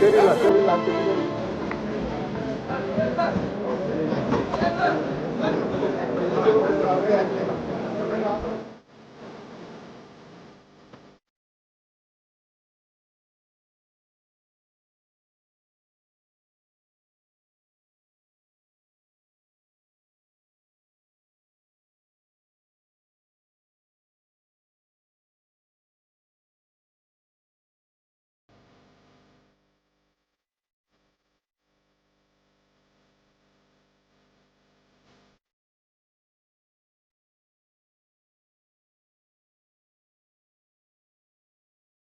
てるわ、てるわ、てる。